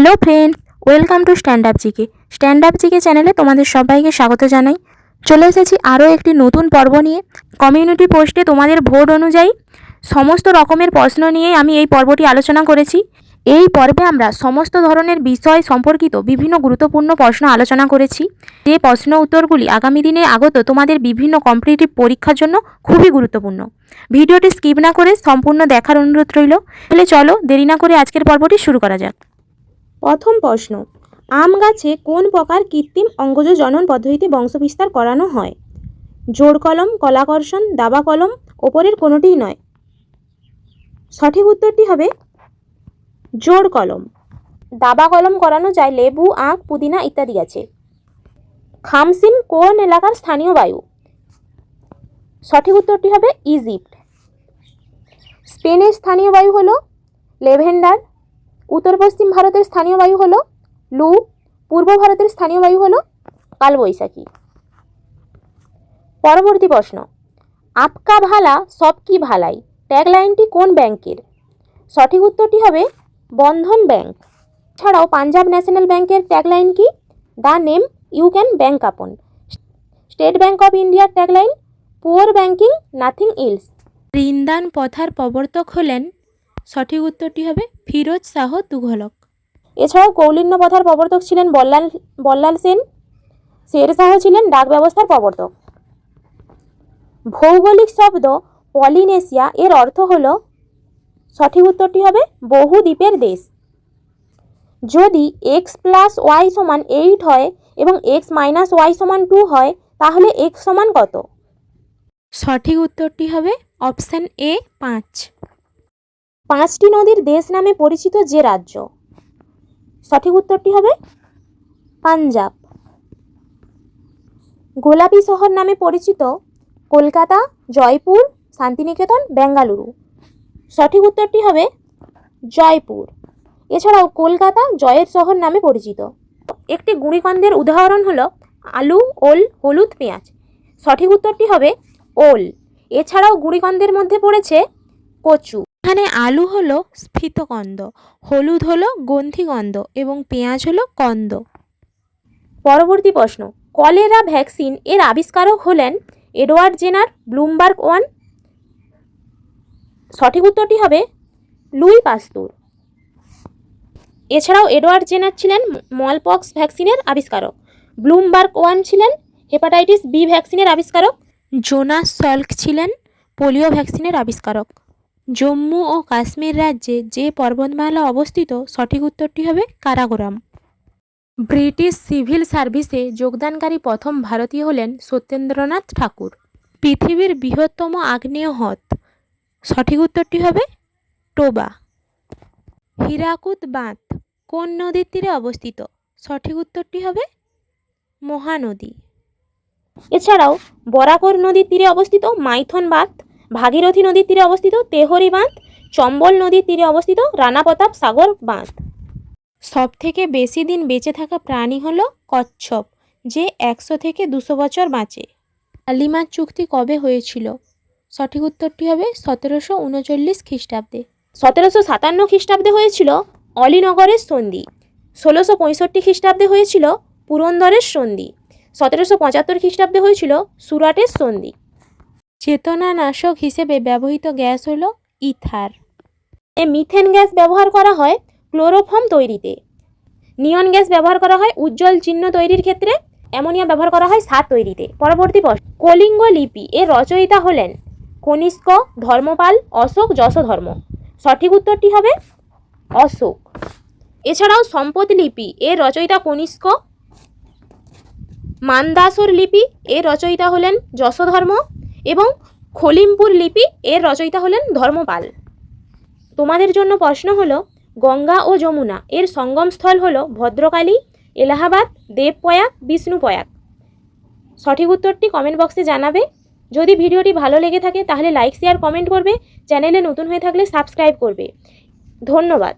Hello friends welcome to stand up GK stand up GK চ্যানেলে তোমাদের সবাইকে স্বাগত জানাই। চলে এসেছি আরও একটি নতুন পর্ব নিয়ে। কমিউনিটি পোস্টে তোমাদের ভোট অনুযায়ী সমস্ত রকমের প্রশ্ন নিয়ে আমি এই পর্বটি আলোচনা করেছি। এই পর্বে আমরা সমস্ত ধরনের বিষয় সম্পর্কিত বিভিন্ন গুরুত্বপূর্ণ প্রশ্ন আলোচনা করেছি। যে প্রশ্ন উত্তরগুলি আগামী দিনে আগত তোমাদের বিভিন্ন কম্পিটিটিভ পরীক্ষার জন্য খুবই গুরুত্বপূর্ণ। ভিডিওটি স্কিপ না করে সম্পূর্ণ দেখার অনুরোধ রইল। তাহলে চলো দেরি না করে আজকের পর্বটি শুরু করা যাক। প্রথম প্রশ্ন, আম গাছে কোন প্রকার কৃত্রিম অঙ্গজ জনন পদ্ধতিতে বংশবিস্তার করানো হয়? জোড় কলম, কলাকর্ষণ, দাবা কলম, ওপরের কোনোটিই নয়। সঠিক উত্তরটি হবে, জোড় কলম। দাবা কলম করানো যায় লেবু, আখ, পুদিনা ইত্যাদি আছে খামসিম কোন এলাকার স্থানীয় বায়ু? সঠিক উত্তরটি হবে ইজিপ্ট। স্পেনের স্থানীয় বায়ু হলো লেভেন্ডার উত্তর পশ্চিম ভারতের স্থানীয় বায়ু হলো লু, পূর্ব ভারতের স্থানীয় বায়ু হলো কালবৈশাখী। পরবর্তী প্রশ্ন, আপকা ভালা সব কি ভালাই? ট্যাগলাইনটি কোন ব্যাংকের? সঠিক উত্তরটি হবে বন্ধন ব্যাংক। ছাড়াও পাঞ্জাব ন্যাশনাল ব্যাংকের ট্যাগলাইন কি? The name you can bank upon. State bank of ইন্ডিয়ার tagline pure banking, nothing else. ঋণদান পথার প্রবর্তক হলেন সঠিক উত্তরটি হবে ফিরোজ শাহ তুঘলক। এছাড়াও কৌলিন্য পথার প্রবর্তক ছিলেন বল্লাল বল্লাল সেন। শের শাহ ছিলেন ডাক ব্যবস্থার প্রবর্তক। ভৌগোলিক শব্দ পলিনেশিয়া এর অর্থ হল সঠিক উত্তরটি হবে বহু দ্বীপের দেশ। যদি এক্স প্লাস ওয়াই সমান এইট হয় এবং এক্স মাইনাস ওয়াই সমান টু হয় তাহলে এক্স সমান কত? সঠিক উত্তরটি হবে অপশান এ পাঁচ। পাঁচটি নদীর দেশ নামে পরিচিত যে রাজ্য? সঠিক উত্তরটি হবে পাঞ্জাব। গোলাপি শহর নামে পরিচিত কলকাতা, জয়পুর, শান্তিনিকেতন, বেঙ্গালুরু। সঠিক উত্তরটি হবে জয়পুর। এছাড়াও কলকাতা, জয়ের শহর নামে পরিচিত। একটি গুঁড়িকন্দের উদাহরণ হলো আলু, ওল, হলুদ, পেঁয়াজ। সঠিক উত্তরটি হবে ওল। এছাড়াও গুঁড়িকন্দের মধ্যে পড়েছে কচু। এখানে আলু হলো স্ফীতকন্দ হলুদ হলো গন্ধিকন্দ এবং পেঁয়াজ হলো কন্দ। পরবর্তী প্রশ্ন, কলেরা ভ্যাকসিন এর আবিষ্কারক হলেন এডওয়ার্ড জেনার ব্লুমবার্গ ওয়ান? সঠিক উত্তরটি হবে লুই পাস্তুর। এছাড়াও এডওয়ার্ড জেনার ছিলেন মলপক্স ভ্যাকসিনের আবিষ্কারক, ব্লুমবার্গ ওয়ান ছিলেন হেপাটাইটিস বি ভ্যাকসিনের আবিষ্কারক, জোনাস সল্ক ছিলেন পোলিও ভ্যাকসিনের আবিষ্কারক। জম্মু ও কাশ্মীর রাজ্যে যে পর্বতমালা অবস্থিত, সঠিক উত্তরটি হবে কারাগোরাম। ব্রিটিশ সিভিল সার্ভিসে যোগদানকারী প্রথম ভারতীয় হলেন সত্যেন্দ্রনাথ ঠাকুর। পৃথিবীর বৃহত্তম আগ্নেয় হ্রদ। সঠিক উত্তরটি হবে টোবা। হীরাকুদ বাঁধ কোন নদীর তীরে অবস্থিত? সঠিক উত্তরটি হবে মহানদী। এছাড়াও বরাকর নদীর তীরে অবস্থিত মাইথন বাঁধ ভাগীরথী নদীর তীরে অবস্থিত তেহরি বাঁধ, চম্বল নদীর তীরে অবস্থিত রানা প্রতাপ সাগর বাঁধ। সব থেকে বেশি দিন বেঁচে থাকা প্রাণী হলো কচ্ছপ, যে একশো থেকে দুশো বছর বাঁচে। আলিমার চুক্তি কবে হয়েছিল? সঠিক উত্তরটি হবে সতেরোশো উনচল্লিশ খ্রিস্টাব্দে। সতেরোশো সাতান্ন খ্রিস্টাব্দে হয়েছিল অলিনগরের সন্ধি। ষোলোশো পঁয়ষট্টি খ্রিস্টাব্দে হয়েছিল পুরন্দরের সন্ধি। সতেরোশো পঁচাত্তর খ্রিস্টাব্দে হয়েছিল সুরাটের সন্ধি। চেতনানাশক হিসেবে ব্যবহৃত গ্যাস হলো ইথার। এ মিথেন গ্যাস ব্যবহার করা হয় ক্লোরোফর্ম তৈরিতে। নিয়ন গ্যাস ব্যবহার করা হয় উজ্জ্বল চিহ্ন তৈরির ক্ষেত্রে। অ্যামোনিয়া ব্যবহার করা হয় সার তৈরিতে। পরবর্তী প্রশ্ন, কলিঙ্গ লিপি এর রচয়িতা হলেন কনিষ্ক ধর্মপাল অশোক যশোধর্ম। সঠিক উত্তরটি হবে অশোক। এছাড়াও সম্পদ লিপি এর রচয়িতা কনিষ্ক মান্দাসর লিপি এর রচয়িতা হলেন যশোধর্ম। এবং খলিমপুর লিপি এর রচয়িতা হলেন ধর্মপাল। তোমাদের জন্য প্রশ্ন হলো, গঙ্গা ও যমুনা এর সঙ্গমস্থল হল ভদ্রকালী, এলাহাবাদ, দেবপ্রয়াগ, বিষ্ণুপ্রয়াগ। সঠিক উত্তরটি কমেন্ট বক্সে জানাবে। যদি ভিডিওটি ভালো লেগে থাকে তাহলে লাইক শেয়ার কমেন্ট করবে। চ্যানেলে নতুন হয়ে থাকলে সাবস্ক্রাইব করবে। ধন্যবাদ।